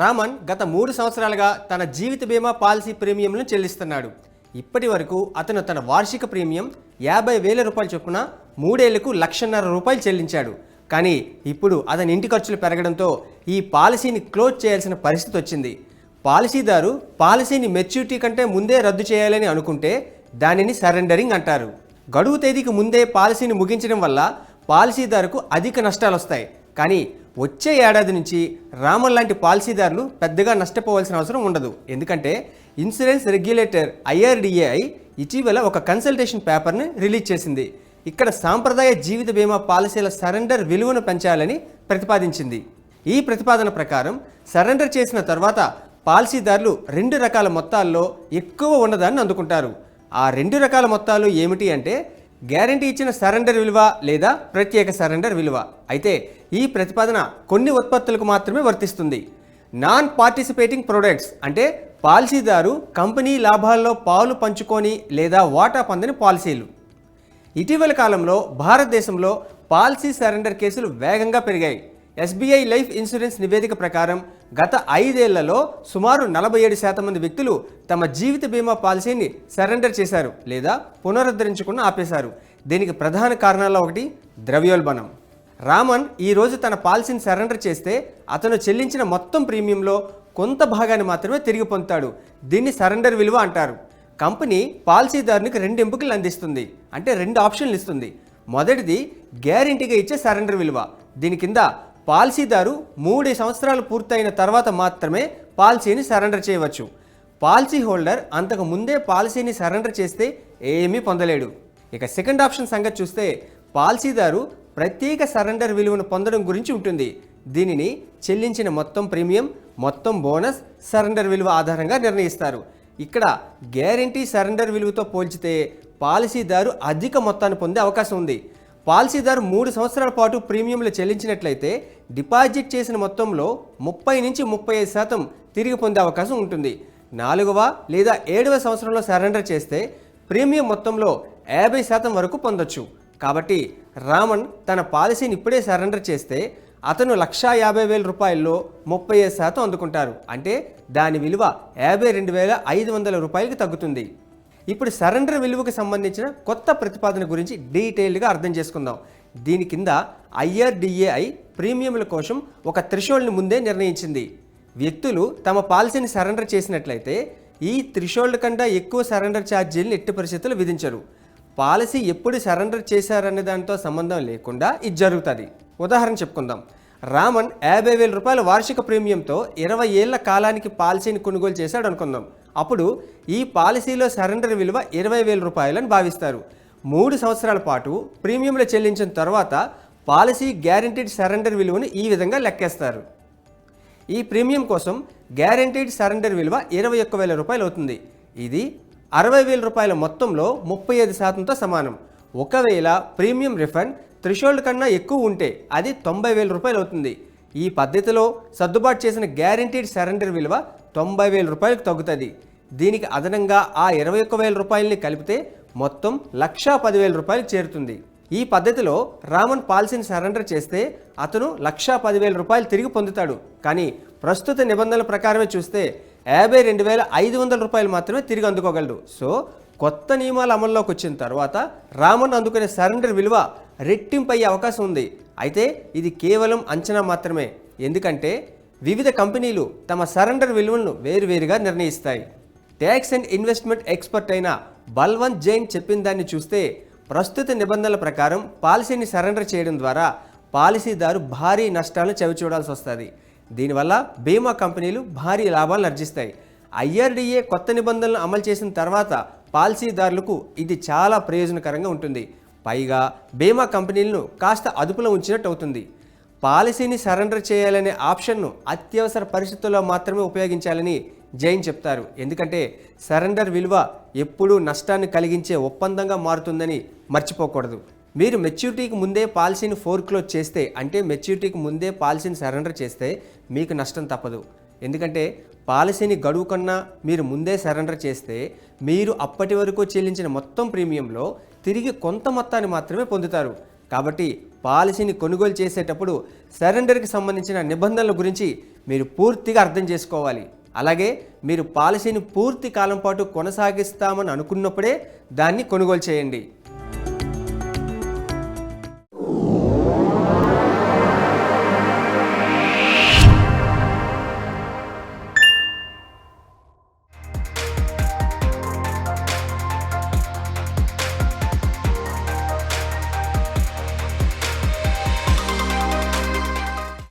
రామన్ గత మూడు సంవత్సరాలుగా తన జీవిత బీమా పాలసీ ప్రీమియంను చెల్లిస్తున్నాడు. ఇప్పటి వరకు అతను తన వార్షిక ప్రీమియం యాభై వేల రూపాయలు చొప్పున మూడేళ్ళకు లక్షన్నర రూపాయలు చెల్లించాడు. కానీ ఇప్పుడు అతని ఇంటి ఖర్చులు పెరగడంతో ఈ పాలసీని క్లోజ్ చేయాల్సిన పరిస్థితి వచ్చింది. పాలసీదారు పాలసీని మెచ్యూరిటీ కంటే ముందే రద్దు చేయాలని అనుకుంటే దానిని సరెండరింగ్ అంటారు. గడువు తేదీకి ముందే పాలసీని ముగించడం వల్ల పాలసీదారుకు అధిక నష్టాలు వస్తాయి కానీ వచ్చే ఏడాది నుంచి రామన్ లాంటి పాలసీదారులు పెద్దగా నష్టపోవాల్సిన అవసరం ఉండదు. ఎందుకంటే ఇన్సూరెన్స్ రెగ్యులేటర్ ఐఆర్డిఏఐ ఇటీవల ఒక కన్సల్టేషన్ పేపర్ని రిలీజ్ చేసింది. ఇక్కడ సాంప్రదాయ జీవిత బీమా పాలసీల సరెండర్ విలువను పెంచాలని ప్రతిపాదించింది. ఈ ప్రతిపాదన ప్రకారం సరెండర్ చేసిన తర్వాత పాలసీదారులు రెండు రకాల మొత్తాల్లో ఎక్కువ ఉన్నదాన్ని అందుకుంటారు. ఆ రెండు రకాల మొత్తాలు ఏమిటి అంటే గ్యారంటీ ఇచ్చిన సరెండర్ విలువ లేదా ప్రత్యేక సరెండర్ విలువ. అయితే ఈ ప్రతిపాదన కొన్ని ఉత్పత్తులకు మాత్రమే వర్తిస్తుంది. నాన్ పార్టిసిపేటింగ్ ప్రొడక్ట్స్ అంటే పాలసీదారు కంపెనీ లాభాల్లో పాలు పంచుకొని లేదా వాటా పొందని పాలసీలు. ఇటీవల కాలంలో భారతదేశంలో పాలసీ సరెండర్ కేసులు వేగంగా పెరిగాయి. ఎస్బీఐ లైఫ్ ఇన్సూరెన్స్ నివేదిక ప్రకారం గత ఐదేళ్ళలో సుమారు నలభై ఏడు శాతం మంది వ్యక్తులు తమ జీవిత బీమా పాలసీని సరెండర్ చేశారు లేదా పునరుద్ధరించకుండా ఆపేశారు. దీనికి ప్రధాన కారణాల్లో ఒకటి ద్రవ్యోల్బణం. రామన్ ఈ రోజు తన పాలసీని సరెండర్ చేస్తే అతను చెల్లించిన మొత్తం ప్రీమియంలో కొంత భాగాన్ని మాత్రమే తిరిగి పొందుతాడు. దీన్ని సరెండర్ విలువ అంటారు. కంపెనీ పాలసీదారునికి రెండు ఎంపికలు అందిస్తుంది. అంటే రెండు ఆప్షన్లు ఇస్తుంది. మొదటిది గ్యారంటీగా ఇచ్చే సరెండర్ విలువ. దీని కింద పాలసీదారు మూడు సంవత్సరాలు పూర్తయిన తర్వాత మాత్రమే పాలసీని సరెండర్ చేయవచ్చు. పాలసీ హోల్డర్ అంతకు ముందే పాలసీని సరెండర్ చేస్తే ఏమీ పొందలేడు. ఇక సెకండ్ ఆప్షన్ సంగతి చూస్తే పాలసీదారు ప్రత్యేక సరెండర్ విలువను పొందడం గురించి ఉంటుంది. దీనిని చెల్లించిన మొత్తం ప్రీమియం మొత్తం బోనస్ సరెండర్ విలువ ఆధారంగా నిర్ణయిస్తారు. ఇక్కడ గ్యారంటీ సరెండర్ విలువతో పోల్చితే పాలసీదారు అధిక మొత్తాన్ని పొందే అవకాశం ఉంది. పాలసీదారు మూడు సంవత్సరాల పాటు ప్రీమియంలు చెల్లించినట్లయితే డిపాజిట్ చేసిన మొత్తంలో ముప్పై నుంచి ముప్పై ఐదు శాతం తిరిగి పొందే అవకాశం ఉంటుంది. నాలుగవ లేదా ఏడవ సంవత్సరంలో సరెండర్ చేస్తే ప్రీమియం మొత్తంలో యాభై శాతం వరకు పొందొచ్చు. కాబట్టి రామన్ తన పాలసీని ఇప్పుడే సరెండర్ చేస్తే అతను లక్షా యాభై వేల రూపాయల్లో ముప్పై ఐదు శాతం అందుకుంటారు. అంటే దాని విలువ యాభై రెండు వేల ఐదు వందల రూపాయలకి తగ్గుతుంది. ఇప్పుడు సరెండర్ విలువకు సంబంధించిన కొత్త ప్రతిపాదన గురించి డీటెయిల్డ్గా అర్థం చేసుకుందాం. దీని కింద ఐఆర్డిఏఐ ప్రీమియంల కోసం ఒక త్రిషోల్డ్ని ముందే నిర్ణయించింది. వ్యక్తులు తమ పాలసీని సరెండర్ చేసినట్లయితే ఈ త్రిషోల్డ్ కంటే ఎక్కువ సరెండర్ ఛార్జీలను ఎట్టి పరిస్థితులు విధించరు. పాలసీ ఎప్పుడు సరెండర్ చేశారనే దానితో సంబంధం లేకుండా ఇది జరుగుతుంది. ఉదాహరణ చెప్పుకుందాం. రామన్ యాభై వేల రూపాయల వార్షిక ప్రీమియంతో ఇరవై ఏళ్ళ కాలానికి పాలసీని కొనుగోలు చేశాడు అనుకుందాం అప్పుడు ఈ పాలసీలో సరెండర్ విలువ ఇరవై వేల రూపాయలని భావిస్తారు. మూడు సంవత్సరాల పాటు ప్రీమియంలు చెల్లించిన తర్వాత పాలసీ గ్యారంటీడ్ సరెండర్ విలువను ఈ విధంగా లెక్కేస్తారు. ఈ ప్రీమియం కోసం గ్యారంటీడ్ సరెండర్ విలువ ఇరవై ఒక్క వేల రూపాయలు అవుతుంది. ఇది అరవై వేల రూపాయల మొత్తంలో ముప్పై ఐదు శాతంతో సమానం. ఒకవేళ ప్రీమియం రిఫండ్ త్రిషోల్డ్ కన్నా ఎక్కువ ఉంటే అది తొంభై వేల రూపాయలు అవుతుంది. ఈ పద్ధతిలో సర్దుబాటు చేసిన గ్యారంటీడ్ సరెండర్ విలువ తొంభై వేల రూపాయలకు తగ్గుతుంది. దీనికి అదనంగా ఆ ఇరవై ఒక్క వేల రూపాయలని కలిపితే మొత్తం లక్షా పదివేల రూపాయలు చేరుతుంది. ఈ పద్ధతిలో రామన్ పాలసీని సరెండర్ చేస్తే అతను లక్షా పదివేల రూపాయలు తిరిగి పొందుతాడు. కానీ ప్రస్తుత నిబంధనల ప్రకారమే చూస్తే యాభై రెండు వేల ఐదు వందల రూపాయలు మాత్రమే తిరిగి అందుకోగలడు. సో కొత్త నియమాలు అమల్లోకి వచ్చిన తర్వాత రామన్ అందుకునే సరెండర్ విలువ రెట్టింపు అయ్యే అవకాశం ఉంది. అయితే ఇది కేవలం అంచనా మాత్రమే. ఎందుకంటే వివిధ కంపెనీలు తమ సరెండర్ విలువలను వేరువేరుగా నిర్ణయిస్తాయి. ట్యాక్స్ అండ్ ఇన్వెస్ట్మెంట్ ఎక్స్పర్ట్ అయిన బల్వంత్ జైన్ చెప్పిన దాన్ని చూస్తే ప్రస్తుత నిబంధనల ప్రకారం పాలసీని సరెండర్ చేయడం ద్వారా పాలసీదారు భారీ నష్టాలను చవిచూడాల్సి వస్తుంది. దీనివల్ల బీమా కంపెనీలు భారీ లాభాలను అర్జిస్తాయి ఐఆర్డీఏ కొత్త నిబంధనలు అమలు చేసిన తర్వాత పాలసీదారులకు ఇది చాలా ప్రయోజనకరంగా ఉంటుంది. పైగా బీమా కంపెనీలను కాస్త అదుపులో ఉంచినట్టు అవుతుంది పాలసీని సరెండర్ చేయాలనే ఆప్షన్ను అత్యవసర పరిస్థితుల్లో మాత్రమే ఉపయోగించాలని జైన్ చెప్తారు. ఎందుకంటే సరెండర్ విలువ ఎప్పుడూ నష్టాన్ని కలిగించే ఒప్పందంగా మారుతుందని మర్చిపోకూడదు. మీరు మెచ్యూరిటీకి ముందే పాలసీని ఫోర్క్లోజ్ చేస్తే అంటే మెచ్యూరిటీకి ముందే పాలసీని సరెండర్ చేస్తే మీకు నష్టం తప్పదు. ఎందుకంటే పాలసీని గడువు కన్నా మీరు ముందే సరెండర్ చేస్తే మీరు అప్పటి వరకు చెల్లించిన మొత్తం ప్రీమియంలో తిరిగి కొంత మొత్తాన్ని మాత్రమే పొందుతారు. కాబట్టి పాలసీని కొనుగోలు చేసేటప్పుడు సరెండర్కి సంబంధించిన నిబంధనల గురించి మీరు పూర్తిగా అర్థం చేసుకోవాలి. అలాగే మీరు పాలసీని పూర్తి కాలం పాటు కొనసాగిస్తామని అనుకున్నప్పుడే దాన్ని కొనుగోలు చేయండి.